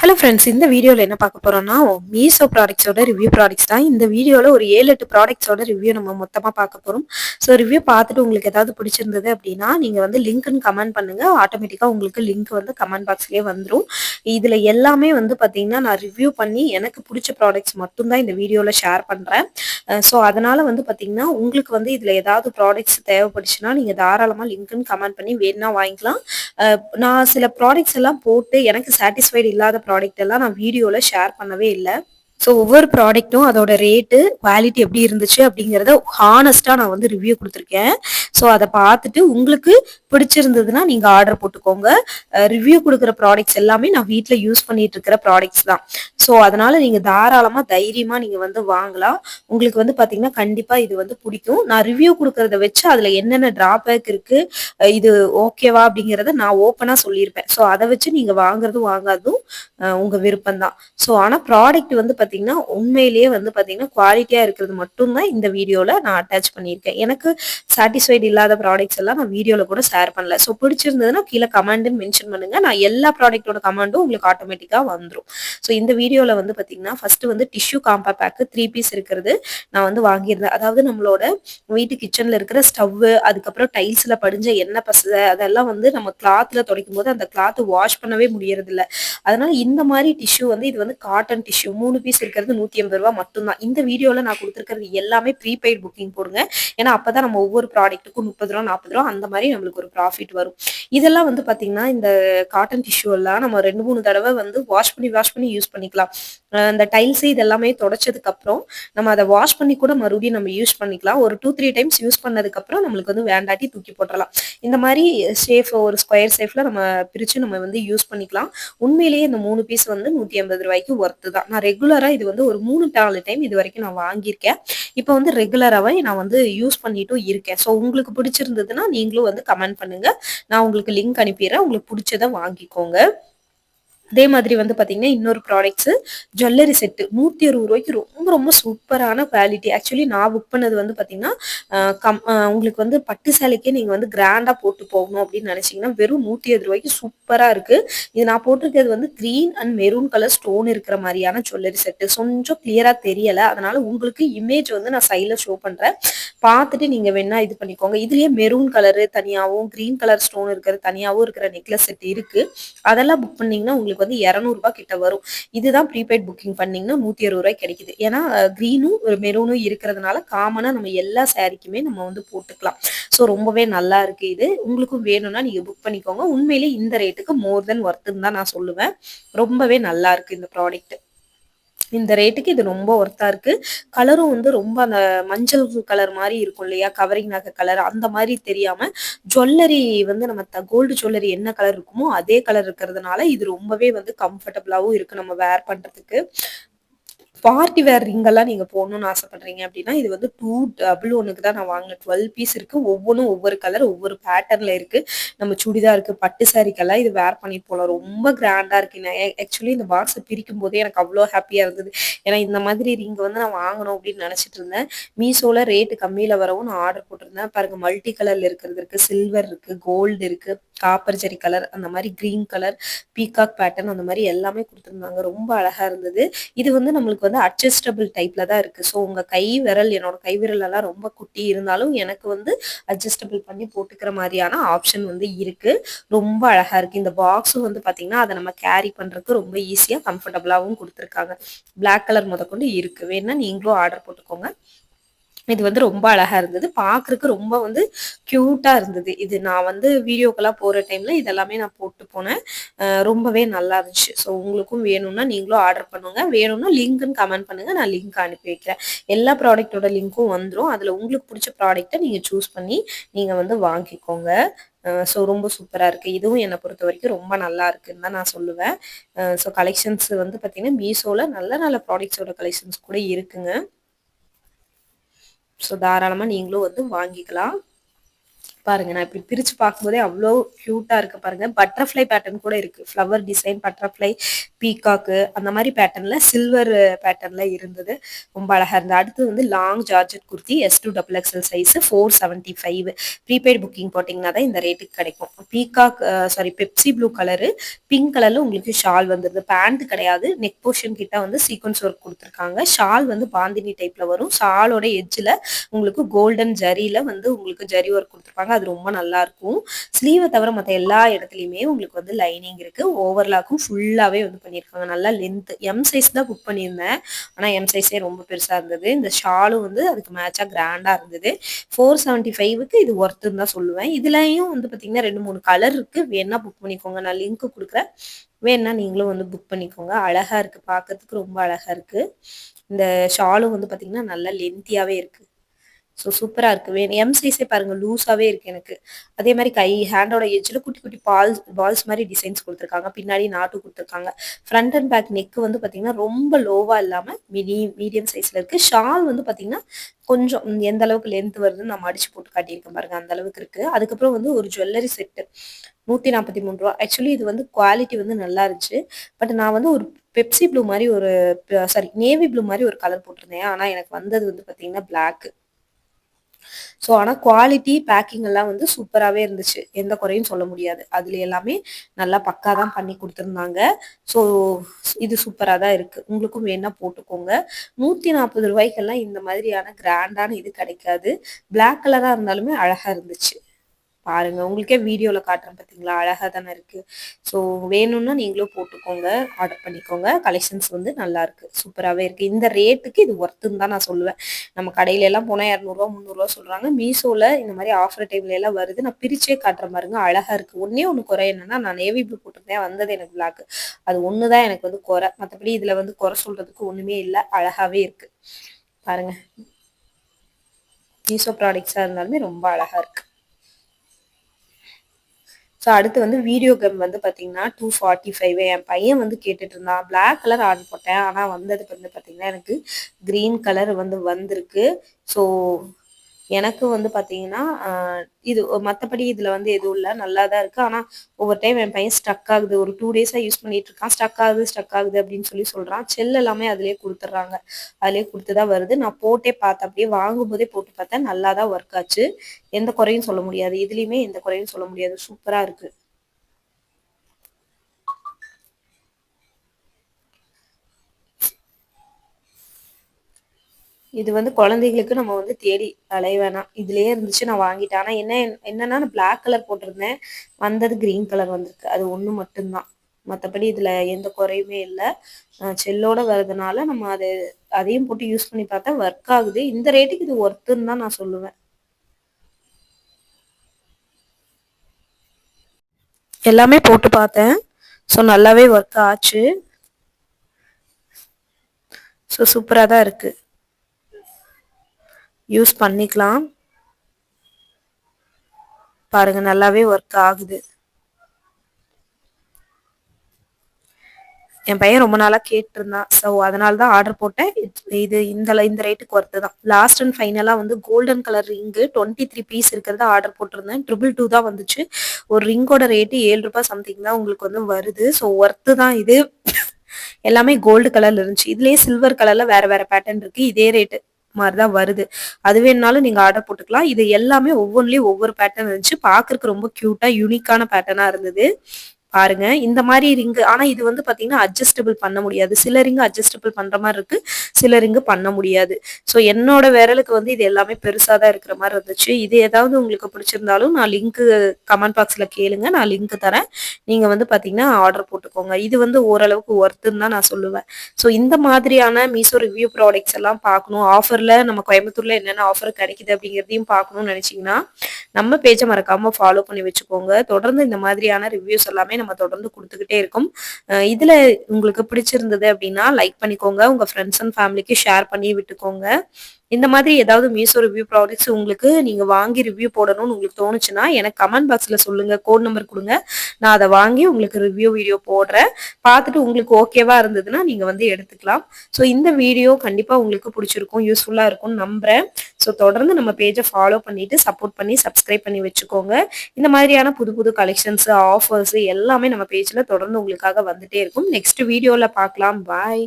Hello friends இந்த வீடியோவில் என்ன பார்க்க போகிறோம்னா மீசோ ப்ராடக்ட்ஸோட ரிவ்யூ ப்ராடக்ட்ஸ் தான். இந்த வீடியோவில் ஒரு ஏழு எட்டு ப்ராடக்ட்ஸோட ரிவ்யூ நம்ம மொத்தமாக பார்க்க போகிறோம் ஸோ ரிவ்யூ பார்த்துட்டு உங்களுக்கு ஏதாவது பிடிச்சிருந்தது அப்படின்னா நீங்கள் வந்து லிங்க்னு கமெண்ட் பண்ணுங்க. ஆட்டோமேட்டிக்காக உங்களுக்கு லிங்க் வந்து கமெண்ட் பாக்ஸ்லேயே வந்துடும் இதில் எல்லாமே வந்து பார்த்தீங்கன்னா நான் ரிவ்யூ பண்ணி எனக்கு பிடிச்ச ப்ராடக்ட்ஸ் மட்டும்தான் இந்த வீடியோவில் ஷேர் பண்ணுறேன் ஸோ அதனால் வந்து பார்த்தீங்கன்னா உங்களுக்கு வந்து இதில் ஏதாவது ப்ராடக்ட்ஸ் தேவைப்படுச்சுன்னா நீங்கள் தாராளமாக லிங்க்னு கமெண்ட் பண்ணி வேணும்னா வாங்கிக்கலாம். நான் சில ப்ராடக்ட்ஸ் எல்லாம் போட்டு எனக்கு சாட்டிஸ்ஃபைடு இல்லாத ப்ராடக்ட் எல்லாம் நான் வீடியோவில் ஷேர் பண்ணவே இல்லை. ஸோ ஒவ்வொரு ப்ராடக்ட்டும் அதோட ரேட்டு குவாலிட்டி எப்படி இருந்துச்சு அப்படிங்கிறத ஹானஸ்ட்டாக நான் வந்து ரிவ்யூ கொடுத்துருக்கேன். ஸோ அதை பார்த்துட்டு உங்களுக்கு பிடிச்சிருந்ததுன்னா நீங்கள் ஆர்டர் போட்டுக்கோங்க. ரிவ்யூ கொடுக்குற ப்ராடக்ட்ஸ் எல்லாமே நான் வீட்டில் யூஸ் பண்ணிட்டு இருக்கிற ப்ராடக்ட்ஸ் தான். ஸோ அதனால நீங்கள் தாராளமாக தைரியமாக நீங்கள் வந்து வாங்கலாம். உங்களுக்கு வந்து பார்த்தீங்கன்னா கண்டிப்பாக இது வந்து பிடிக்கும். நான் ரிவ்யூ கொடுக்கறத வச்சு அதில் என்னென்ன ட்ராபேக் இருக்கு இது ஓகேவா அப்படிங்கிறத நான் ஓப்பனாக சொல்லியிருப்பேன். ஸோ அதை வச்சு நீங்கள் வாங்குறதும் வாங்காததும் உங்கள் உங்க விருப்பம் தான். ஸோ ஆனால் ப்ராடக்ட் வந்து பார்த்தீங்கன்னா உண்மையிலேயே வந்து பார்த்தீங்கன்னா குவாலிட்டியாக இருக்கிறது மட்டும்தான் இந்த வீடியோவில் நான் அட்டாச் பண்ணியிருக்கேன். எனக்கு சாட்டிஸ்ஃபைட் இல்லாத ப்ராடக்ட்ஸ் எல்லாம் நான் வீடியோவில் கூட ஷேர் பண்ணல. ஸோ பிடிச்சிருந்ததுன்னா கீழே கமெண்ட்னு மென்ஷன் பண்ணுங்க. நான் எல்லா ப்ராடக்ட்டோட கமெண்டும் உங்களுக்கு ஆட்டோமேட்டிக்காக வந்துடும் ஸோ இந்த வீடியோவில் வந்து பார்த்தீங்கன்னா ஃபர்ஸ்ட் வந்து tissue combo pack three piece இருக்கிறது நான் வந்து வாங்கியிருந்தேன். அதாவது நம்மளோட வீட்டு கிச்சனில் இருக்கிற ஸ்டவ்வு அதுக்கப்புறம் டைல்ஸில் படிஞ்ச எண்ணெய் பசை அதெல்லாம் வந்து நம்ம கிளாத்தில் துடைக்கும் போது அந்த கிளாத் வாஷ் பண்ணவே முடியறதில்ல. அதனால் அதனால இந்த மாதிரி டிஷ்யூ வந்து இது வந்து காட்டன் டிஷ்யூ மூணு பீஸ் இருக்கிறது நூற்றி எண்பது ரூபா மட்டும்தான். இந்த வீடியோவில் நான் கொடுத்துருக்கிறது எல்லாமே ப்ரீபெய்ட் புக்கிங் போடுங்க. ஏன்னா அப்போ தான் நம்ம ஒவ்வொரு ப்ராடக்ட்டுக்கும் முப்பது ரூபா நாற்பது ரூபா அந்த மாதிரி நம்மளுக்கு ஒரு ப்ராஃபிட் வரும். இதெல்லாம் வந்து பாத்தீங்கன்னா இந்த காட்டன் டிஷ்யூ எல்லாம் நம்ம ரெண்டு மூணு தடவை வந்து வாஷ் பண்ணி வாஷ் பண்ணி யூஸ் பண்ணிக்கலாம். அந்த டைல்ஸ் இதெல்லாமே தொடச்சதுக்கு அப்புறம் நம்ம அதை வாஷ் பண்ணி கூட மறுபடியும் நம்ம யூஸ் பண்ணிக்கலாம். ஒரு டூ த்ரீ டைம்ஸ் யூஸ் பண்ணதுக்கு அப்புறம் நம்மளுக்கு வந்து வேண்டாட்டி தூக்கி போட்டுடலாம் இந்த மாதிரி ஷேஃப் ஒரு ஸ்கொயர் ஷேஃப்ல நம்ம பிரிச்சு நம்ம வந்து யூஸ் பண்ணிக்கலாம். உண்மையிலேயே இந்த மூணு பீஸ் வந்து நூத்தி ஐம்பது ரூபாய்க்கு ஒர்த்து தான். நான் ரெகுலரா இது வந்து ஒரு மூணு நாலு டைம் இது வரைக்கும் நான் வாங்கியிருக்கேன். இப்போ வந்து ரெகுலராகவே நான் வந்து யூஸ் பண்ணிட்டும் இருக்கேன். ஸோ உங்களுக்கு பிடிச்சிருந்ததுன்னா நீங்களும் வந்து கமெண்ட் பண்ணுங்க. நான் உங்களுக்கு லிங்க் அனுப்பிடுறேன். உங்களுக்கு பிடிச்சதை வாங்கிக்கோங்க. அதே மாதிரி வந்து பார்த்தீங்கன்னா இன்னொரு ப்ராடக்ட்ஸு ஜுவல்லரி செட்டு நூற்றி அறுபது ரூபாய்க்கு ரொம்ப ரொம்ப சூப்பரான குவாலிட்டி ஆக்சுவலி நான் புக் பண்ணது வந்து பார்த்தீங்கன்னா கம் உங்களுக்கு வந்து பட்டு சேலைக்கே நீங்கள் வந்து கிராண்டாக போட்டு போகணும் அப்படின்னு நினச்சிங்கன்னா வெறும் நூற்றி இருபது ரூபாய்க்கு சூப்பராக இருக்குது இது நான் போட்டிருக்கிறது வந்து green and maroon colour stone இருக்கிற மாதிரியான ஜுவல்லரி செட்டு கொஞ்சம் கிளியராக தெரியலை. அதனால உங்களுக்கு இமேஜ் வந்து நான் சைடில் ஷோ பண்ணுறேன் பார்த்துட்டு நீங்கள் வேணா இது பண்ணிக்கோங்க. இதுலேயே மெரூன் கலரு தனியாகவும் கிரீன் கலர் ஸ்டோன் இருக்கிற தனியாகவும் இருக்கிற நெக்லஸ் செட் இருக்குது அதெல்லாம் புக் பண்ணிங்கன்னா உங்களுக்கு வந்து இரநூறுபா கிட்ட வரும். இதுதான் ப்ரீபெய்ட் புக்கிங் பண்ணீங்கன்னா நூற்றி அறுபது ரூபாய் கிடைக்குது. ஏன்னா க்ரீனும் மெரூனும் இருக்கிறதுனால காமனாக நம்ம எல்லா சாரிக்குமே நம்ம வந்து போட்டுக்கலாம். ஸோ ரொம்பவே நல்லா இருக்கு இது. உங்களுக்கும் வேணும்னா நீங்க புக் பண்ணிக்கோங்க. உண்மையிலேயே இந்த ரேட்டுக்கு மோர் தென் ஒர்த்துன்னு தான் நான் சொல்லுவேன். ரொம்பவே நல்லா இருக்கு இந்த ப்ராடக்ட் இந்த ரேட்டுக்கு இது ரொம்ப ஒர்த்தா இருக்கு. கலரும் வந்து ரொம்ப அந்த மஞ்சள் கலர் மாதிரி இருக்கும் இல்லையா? கவரிங் நகை கலர் அந்த மாதிரி தெரியாம ஜுவல்லரி வந்து நம்ம கோல்டு ஜுவல்லரி என்ன கலர் இருக்குமோ அதே கலர் இருக்கிறதுனால இது ரொம்பவே வந்து கம்ஃபர்டபுளாவும் இருக்கு நம்ம வேர் பண்றதுக்கு. பார்ட்டி வேர் ரிங்கெல்லாம் நீங்க போடணும்னு ஆசைப்படுறீங்க அப்படின்னா இது வந்து டூ டபுள் ஒன்றுக்கு தான் நான் வாங்கினேன் டுவெல் பீஸ் இருக்கு. ஒவ்வொன்றும் ஒவ்வொரு கலர் ஒவ்வொரு பேட்டர்னில் இருக்கு. நம்ம சுடிதாருக்கு பட்டு சாரிக்கெல்லாம் இது வேர் பண்ணிட்டு போகலாம் ரொம்ப கிராண்டா இருக்கு. ஆக்சுவலி இந்த பாக்ஸை பிரிக்கும் போதே எனக்கு அவ்வளோ ஹாப்பியா இருந்தது. ஏன்னா இந்த மாதிரி ரிங் வந்து நான் வாங்கணும் அப்படின்னு நினைச்சிட்டு இருந்தேன். மீஷோவில் ரேட்டு கம்மியில வரவும் நான் ஆர்டர் போட்டிருந்தேன். பாருங்க மல்டி கலர்ல இருக்கிறது இருக்கு. சில்வர் இருக்கு கோல்டு இருக்கு காப்பர் ஜெரி கலர் அந்த மாதிரி கிரீன் கலர் பீகாக் பேட்டர்ன் அந்த மாதிரி எல்லாமே கொடுத்துருந்தாங்க. ரொம்ப அழகா இருந்தது. இது வந்து நம்மளுக்கு வந்து அட்ஜஸ்டபிள் டைப்ல தான் இருக்கு. ஸோ உங்க கை விரல் என்னோட கை விரல் எல்லாம் ரொம்ப குட்டி இருந்தாலும் எனக்கு வந்து அட்ஜஸ்டபிள் பண்ணி போட்டுக்கிற மாதிரியான ஆப்ஷன் வந்து இருக்கு. ரொம்ப அழகா இருக்கு. இந்த பாக்ஸும் வந்து பாத்தீங்கன்னா அதை நம்ம கேரி பண்றதுக்கு ரொம்ப ஈஸியா கம்ஃபர்டபுளாகவும் கொடுத்துருக்காங்க. பிளாக் கலர் முதற்கொண்டு இருக்கு. வேணா நீங்களும் ஆர்டர் போட்டுக்கோங்க. இது வந்து ரொம்ப அழகா இருந்தது. பாக்குறதுக்கு ரொம்ப வந்து கியூட்டா இருந்தது. இது நான் வந்து வீடியோக்கெல்லாம் போற டைம்ல இதெல்லாமே நான் போட்டு போனேன். ரொம்பவே நல்லா இருந்துச்சு. ஸோ உங்களுக்கும் வேணும்னா நீங்களும் ஆர்டர் பண்ணுங்க. வேணும்னா லிங்க்னு கமெண்ட் பண்ணுங்க. நான் லிங்க் அனுப்பி வைக்கிறேன். எல்லா ப்ராடக்ட்டோட லிங்க்கும் வந்துடும் அதுல உங்களுக்கு பிடிச்ச ப்ராடக்ட்டை நீங்க சூஸ் பண்ணி நீங்க வந்து வாங்கிக்கோங்க. ஸோ ரொம்ப சூப்பராக இருக்குது இதுவும் என்னை பொறுத்த வரைக்கும் ரொம்ப நல்லா இருக்குன்னு தான் நான் சொல்லுவேன். ஸோ கலெக்ஷன்ஸ் வந்து பார்த்தீங்கன்னா மீஷோவில் நல்ல நல்ல ப்ராடக்ட்ஸோட கலெக்ஷன்ஸ் கூட இருக்குங்க. ஸோ தாராளமாக நீங்களும் வந்து வாங்கிக்கலாம். பாருங்க நான் இப்படி பிரிச்சு பார்க்கும்போதே அவ்வளோ க்யூட்டா இருக்கு பாருங்க. பட்டர்ஃப்ளை பேட்டர்ன் கூட இருக்கு. ஃப்ளவர் டிசைன் பட்டர்ஃப்ளை பீகாக்கு அந்த மாதிரி பேட்டர்ன்ல சில்வர் பேட்டர்ன்ல இருந்தது. ரொம்ப அழகா இருந்தது. அடுத்து வந்து long georgette kurti S to double XL size four seventy five prepaid booking போட்டிங்கன்னா தான் இந்த ரேட்டுக்கு கிடைக்கும். Peacock sari Pepsi blue colour pink கலர்ல உங்களுக்கு ஷால் வந்துருது. பேண்ட் கிடையாது. நெக் போர்ஷன் கிட்ட வந்து சீக்வன்ஸ் ஒர்க் கொடுத்துருக்காங்க. ஷால் வந்து பாந்தினி டைப்ல வரும். ஷாலோட எட்ஜில் உங்களுக்கு கோல்டன் ஜரியில வந்து உங்களுக்கு ஜரி ஒர்க் கொடுத்துருப்பாங்க. அது ரொம்ப நல்லா இருக்கும். ஸ்லீவை தவிர மற்ற எல்லா இடத்துலையுமே உங்களுக்கு வந்து லைனிங் இருக்கு. ஓவர்லாக்கும் ஃபுல்லாவே வந்து பண்ணியிருக்காங்க நல்லா லென்த் எம் சைஸ் தான் புக் பண்ணியிருந்தேன். ஆனால் எம் சைஸே ரொம்ப பெருசாக இருந்தது. இந்த ஷாலும் வந்து அதுக்கு மேட்சாக கிராண்டாக இருந்தது. ஃபோர் செவன்ட்டி ஃபைவுக்கு இது ஒர்த்துன்னு தான் சொல்லுவேன். இதுலேயும் வந்து பார்த்தீங்கன்னா ரெண்டு மூணு கலர் இருக்குது வேணா புக் பண்ணிக்கோங்க. நான் லிங்க் கொடுக்குறேன். வேணா நீங்களும் வந்து புக் பண்ணிக்கோங்க. அழகாக இருக்குது பார்க்கறதுக்கு ரொம்ப அழகாக இருக்குது இந்த ஷாலும் வந்து பார்த்தீங்கன்னா நல்லா லென்த்தியாகவே இருக்குது ஸோ சூப்பராக இருக்குது வேணும் எம் சைஸே பாருங்கள் லூஸாகவே இருக்குது எனக்கு. அதே மாதிரி கை ஹேண்டோட எஜ்ஜில் குட்டி குட்டி பால்ஸ் பால்ஸ் மாதிரி டிசைன்ஸ் கொடுத்துருக்காங்க. பின்னாடி நாட்டு கொடுத்துருக்காங்க. ஃப்ரண்ட் அண்ட் பேக் நெக் வந்து பார்த்தீங்கன்னா ரொம்ப லோவாக இல்லாமல் மினி மீடியம் சைஸில் இருக்குது ஷால் வந்து பார்த்தீங்கன்னா கொஞ்சம் எந்த அளவுக்கு லென்த் வருதுன்னு நம்ம அடிச்சு போட்டு காட்டியிருக்கேன் பாருங்க. அந்த அளவுக்கு இருக்குது அதுக்கப்புறம் வந்து ஒரு ஜுவல்லரி செட்டு நூற்றி நாற்பத்தி மூணு ரூபா. ஆக்சுவலி இது வந்து குவாலிட்டி வந்து நல்லா இருந்துச்சு. பட் நான் வந்து ஒரு பெப்சி ப்ளூ மாதிரி ஒரு சாரி நேவி ப்ளூ மாதிரி ஒரு கலர் போட்டிருந்தேன். ஆனால் எனக்கு வந்தது வந்து பார்த்தீங்கன்னா பிளாக் ஸோ ஆனால் குவாலிட்டி பேக்கிங் எல்லாம் வந்து சூப்பராகவே இருந்துச்சு. எந்த குறையும் சொல்ல முடியாது. அதில் எல்லாமே நல்லா பக்கா தான் பண்ணி கொடுத்துருந்தாங்க. ஸோ இது சூப்பராக தான் இருக்குது உங்களுக்கும் வேணா போட்டுக்கோங்க. நூற்றி நாற்பது ரூபாய்க்கெல்லாம் இந்த மாதிரியான கிராண்டான இது கிடைக்காது. பிளாக் கலராக இருந்தாலுமே அழகாக இருந்துச்சு. பாருங்க. உங்களுக்கே வீடியோவில் காட்டுறேன் பார்த்தீங்களா அழகாக தானே இருக்குது ஸோ வேணும்னா நீங்களும் போட்டுக்கோங்க ஆர்டர் பண்ணிக்கோங்க. கலெக்ஷன்ஸ் வந்து நல்லா இருக்கு. சூப்பராகவே இருக்குது இந்த ரேட்டுக்கு இது ஒர்த்துன்னு தான் நான் சொல்லுவேன். நம்ம கடையில எல்லாம் போனால் இரநூறுவா முந்நூறுரூவா சொல்கிறாங்க மீஷோவில் இந்த மாதிரி ஆஃபர் டைம்ல எல்லாம் வருது. நான் பிரிச்சே காட்டுற பாருங்க. அழகாக இருக்குது ஒன்றே ஒன்று குறை என்னன்னா நான் நேவி ப்ளூ போட்டிருந்தேன். வந்தது எனக்கு பிளாக் அது ஒன்று தான் எனக்கு வந்து குறை. மற்றபடி இதில் வந்து குறை சொல்கிறதுக்கு ஒன்றுமே இல்லை. அழகாகவே இருக்குது பாருங்க. மீஷோ ப்ராடக்ட்ஸாக இருந்தாலுமே ரொம்ப அழகாக இருக்குது ஸோ அடுத்து வந்து வீடியோ கேம் வந்து பார்த்தீங்கன்னா டூ ஃபார்ட்டி ஃபைவ் என் பையன் வந்து கேட்டுட்டு இருந்தான் பிளாக் கலர் ஆர்டர் போட்டேன். ஆனால் வந்தது வந்து பார்த்தீங்கன்னா எனக்கு க்ரீன் கலர் வந்து வந்திருக்கு. ஸோ எனக்கு வந்து பார்த்தீங்கன்னா இது மற்றபடி இதில் வந்து எதுவும் இல்லை. நல்லா தான் இருக்குது ஆனால் ஒவ்வொரு டைம் என் பையன் ஸ்டக் ஆகுது. ஒரு டூ டேஸாக யூஸ் பண்ணிட்டு இருக்கான். ஸ்டக் ஆகுது ஸ்டக் ஆகுது அப்படின்னு சொல்லி சொல்கிறான் செல் எல்லாமே அதிலே கொடுத்துட்றாங்க. அதிலே கொடுத்து தான் வருது. நான் போட்டே பார்த்தேன் அப்படியே வாங்கும்போதே போட்டு பார்த்தேன். நல்லா தான் ஒர்க் ஆச்சு. எந்த குறையும் சொல்ல முடியாது. இதுலேயுமே எந்த குறையும் சொல்ல முடியாது. சூப்பராக இருக்குது இது வந்து குழந்தைகளுக்கு நம்ம வந்து தேடி அலைய வேணாம். இதுலயே இருந்துச்சு நான் வாங்கிட்டேன். ஆனால் என்ன என்னன்னா நான் பிளாக் கலர் போட்டிருந்தேன். வந்தது கிரீன் கலர் வந்திருக்கு. அது ஒன்று மட்டும்தான். மற்றபடி இதில் எந்த குறையுமே இல்லை. செல்லோட வர்றதுனால நம்ம அது அதையும் போட்டு யூஸ் பண்ணி பார்த்தா ஒர்க் ஆகுது. இந்த ரேட்டுக்கு இது ஒர்த்துன்னு தான் நான் சொல்லுவேன். எல்லாமே போட்டு பார்த்தேன். ஸோ நல்லாவே ஒர்க் ஆச்சு. ஸோ சூப்பராக தான் இருக்குது யூஸ் பண்ணிக்கலாம். பாருங்க நல்லாவே ஒர்க் ஆகுது. என் பையன் ரொம்ப நாளாக கேட்டிருந்தான். ஸோ அதனால தான் ஆர்டர் போட்டேன் இது இந்த இந்த ரேட்டுக்கு ஒர்த்து தான். லாஸ்ட் அண்ட் ஃபைனலாக வந்து golden colour ring twenty three piece இருக்கிறத ஆர்டர் போட்டிருந்தேன். ட்ரிபிள் டூ தான் வந்துச்சு. ஒரு ரிங்கோட ரேட்டு ஏழு ரூபாய் சம்திங் தான் உங்களுக்கு வந்து வருது. ஸோ ஒர்த்து தான் இது. எல்லாமே கோல்டு கலர்ல இருந்துச்சு. இதுலேயே சில்வர் கலர்ல வேற வேற பேட்டர்ன் இருக்கு. இதே ரேட்டு மாதிரிதான் வருது. அது வேணாலும் நீங்கள் ஆர்டர் போட்டுக்கலாம். இது எல்லாமே ஒவ்வொன்றிலயும் ஒவ்வொரு பேட்டர்ன் இருந்துச்சு பார்க்குறக்கு ரொம்ப க்யூட்டாக யூனிக்கான பேட்டர்னாக இருந்தது. பாருங்க. இந்த மாதிரி ரிங்கு ஆனா இது வந்து பாத்தீங்கன்னா அட்ஜஸ்டபிள் பண்ண முடியாது. சில ரிங்கு அட்ஜஸ்டபிள் பண்ற மாதிரி இருக்கு. சில ரிங்கு பண்ண முடியாது. ஸோ என்னோட விரலுக்கு வந்து இது எல்லாமே பெருசா தான் இருக்கிற மாதிரி இருந்துச்சு. இது ஏதாவது உங்களுக்கு பிடிச்சிருந்தாலும் நான் லிங்க்கு கமெண்ட் பாக்ஸ்ல கேளுங்க. நான் லிங்க் தரேன். நீங்க வந்து பாத்தீங்கன்னா ஆர்டர் போட்டுக்கோங்க. இது வந்து ஓரளவுக்கு ஒர்த்துன்னு தான் நான் சொல்லுவேன். ஸோ இந்த மாதிரியான மீசோ ரிவ்யூ ப்ராடக்ட்ஸ் எல்லாம் பார்க்கணும். ஆஃபர்ல நம்ம கோயம்புத்தூர்ல என்னென்ன ஆஃபர் கிடைக்குது அப்படிங்கிறதையும் பார்க்கணும்னு நினைச்சீங்கன்னா நம்ம பேஜை மறக்காம ஃபாலோ பண்ணி வச்சுக்கோங்க. தொடர்ந்து இந்த மாதிரியான ரிவ்யூஸ் எல்லாமே நம்ம தொடர்ந்து கொடுத்துக்கிட்டே இருக்கோம். இதுல உங்களுக்கு பிடிச்சிருந்தது அப்படின்னா லைக் பண்ணிக்கோங்க. உங்க ஃப்ரெண்ட்ஸ் அண்ட் ஃபேமிலிக்கு ஷேர் பண்ணி விட்டுக்கோங்க. இந்த மாதிரி ஏதாவது மீஷோ ரிவ்யூ ப்ராடக்ட்ஸ் உங்களுக்கு நீங்க வாங்கி ரிவ்யூ போடணும்னு உங்களுக்கு தோணுச்சுன்னா எனக்கு கமெண்ட் பாக்ஸ்ல சொல்லுங்க கோட் நம்பர் கொடுங்க. நான் அதை வாங்கி உங்களுக்கு ரிவ்யூ வீடியோ போடுறேன். பார்த்துட்டு உங்களுக்கு ஓகேவா இருந்ததுன்னா நீங்க வந்து எடுத்துக்கலாம். ஸோ இந்த வீடியோ கண்டிப்பா உங்களுக்கு பிடிச்சிருக்கும் யூஸ்ஃபுல்லா இருக்கும்னு நம்புறேன். ஸோ தொடர்ந்து நம்ம பேஜை ஃபாலோ பண்ணிட்டு சப்போர்ட் பண்ணி சப்ஸ்கிரைப் பண்ணி வச்சுக்கோங்க. இந்த மாதிரியான புது புது கலெக்ஷன்ஸ் ஆஃபர்ஸ் எல்லாமே நம்ம பேஜில் தொடர்ந்து உங்களுக்காக வந்துட்டே இருக்கும். நெக்ஸ்ட் வீடியோவில் பார்க்கலாம். பாய்